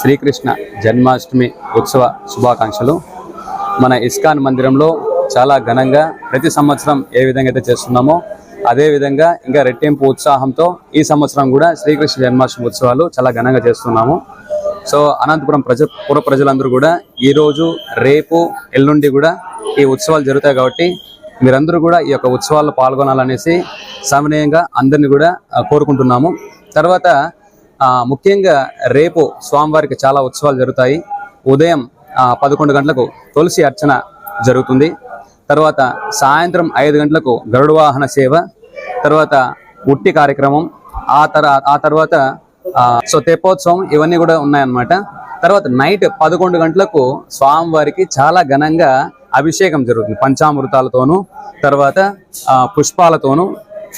శ్రీకృష్ణ జన్మాష్టమి ఉత్సవ శుభాకాంక్షలు. మన ఇస్కాన్ మందిరంలో చాలా ఘనంగా ప్రతి సంవత్సరం ఏ విధంగా అయితే చేస్తున్నామో అదే విధంగా ఇంకా రెట్టింపు ఉత్సాహంతో ఈ సంవత్సరం కూడా శ్రీకృష్ణ జన్మాష్టమి ఉత్సవాలు చాలా ఘనంగా చేస్తున్నాము. సో అనంతపురం ప్రజ పుర ప్రజలందరూ కూడా ఈ రోజు రేపు ఎల్లుండి కూడా ఈ ఉత్సవాలు జరుగుతాయి కాబట్టి మీరందరూ కూడా ఈ యొక్క ఉత్సవాల్లో పాల్గొనాలనేసి సమనీయంగా అందరినీ కూడా కోరుకుంటున్నాము. తర్వాత ముఖ్యంగా రేపు స్వామివారికి చాలా ఉత్సవాలు జరుగుతాయి. ఉదయం పదకొండు గంటలకు తులసి అర్చన జరుగుతుంది. తర్వాత సాయంత్రం ఐదు గంటలకు గరుడు వాహన సేవ తర్వాత ఉట్టి కార్యక్రమం ఆ తర ఆ తర్వాత సో తెప్పోత్సవం ఇవన్నీ కూడా ఉన్నాయన్నమాట. తర్వాత నైట్ పదకొండు గంటలకు స్వామివారికి చాలా ఘనంగా అభిషేకం జరుగుతుంది. పంచామృతాలతోనూ తర్వాత పుష్పాలతోనూ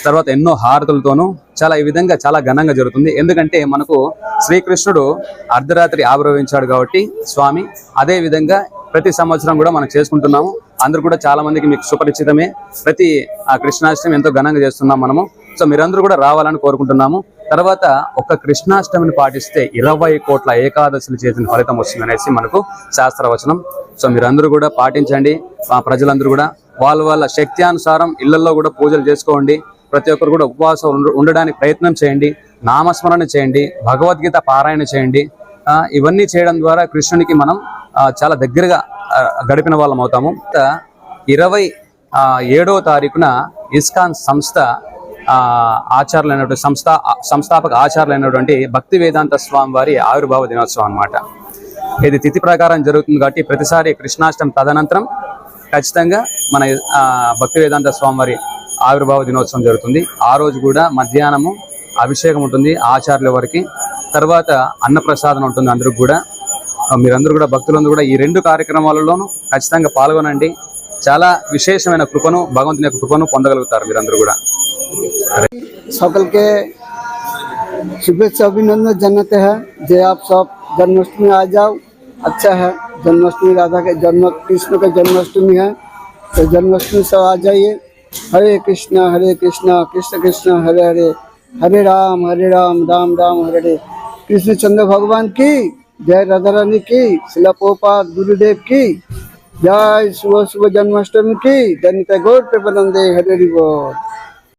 తర్వాత ఎన్నో హారతులతోనూ చాలా ఈ విధంగా చాలా ఘనంగా జరుగుతుంది. ఎందుకంటే మనకు శ్రీకృష్ణుడు అర్ధరాత్రి ఆవిర్భవించాడు కాబట్టి స్వామి అదే విధంగా ప్రతి సంవత్సరం కూడా మనం చేసుకుంటున్నాము. అందరూ కూడా చాలా మందికి మీకు సుపరిచితమే. ప్రతి ఆ కృష్ణాష్టమి ఎంతో ఘనంగా చేస్తున్నాం మనము. సో మీరందరూ కూడా రావాలని కోరుకుంటున్నాము. తర్వాత ఒక కృష్ణాష్టమిని పాటిస్తే ఇరవై కోట్ల ఏకాదశులు చేసిన ఫలితం వస్తుంది అనేసి మనకు శాస్త్రవచనం. సో మీరందరూ కూడా పాటించండి. మా ప్రజలందరూ కూడా వాళ్ళ వాళ్ళ శక్తి అనుసారం ఇళ్ళలో కూడా పూజలు చేసుకోండి. ప్రతి ఒక్కరు కూడా ఉపవాసం ఉండడానికి ప్రయత్నం చేయండి. నామస్మరణ చేయండి. భగవద్గీత పారాయణ చేయండి. ఇవన్నీ చేయడం ద్వారా కృష్ణునికి మనం చాలా దగ్గరగా గడిపిన వాళ్ళం అవుతాము. ఇరవై ఏడవ తారీఖున ఇస్కాన్ సంస్థ ఆచార్యులైనటువంటి సంస్థ సంస్థాపక ఆచార్యులైనటువంటి భక్తి వేదాంత స్వామి వారి ఆవిర్భావ దినోత్సవం అన్నమాట. ఇది తిథి ప్రకారం జరుగుతుంది కాబట్టి ప్రతిసారి కృష్ణాష్టమి తదనంతరం ఖచ్చితంగా మన భక్తి వేదాంత స్వామి వారి ఆవిర్భావ దినోత్సవం జరుగుతుంది. ఆ రోజు కూడా మధ్యాహ్నము అభిషేకం ఉంటుంది ఆచార్యుల వారికి. తర్వాత అన్నప్రసాదం ఉంటుంది అందరికి కూడా. మీరందరూ కూడా భక్తులందరూ కూడా ఈ రెండు కార్యక్రమాలలోనూ ఖచ్చితంగా పాల్గొనండి. చాలా విశేషమైన కృపను భగవంతుని యొక్క కృపను పొందగలుగుతారు మీరందరూ కూడా. सकल के అభినందన జన్మత जन्नत है जय आप అచ్చా. जन्माष्टमी జన్మాష్టమి రాధా జన్మ है జన్మాష్టమి राधा జన్మాష్టమి जन्म ఆ జాయే हरे कृष्णा हरे कृष्णा, कृष्ण कृष्ण, हरे हरे। हरे राम हरे राम राम राम, हरे हरे। कृष्ण चंद्र भगवान की, जय राधा रानी की, शिला पोपात गुरुदेव की, जय सुबह सुबह जन्माष्टमी की जनित गौर पे बनंदे हरे हरि बोल।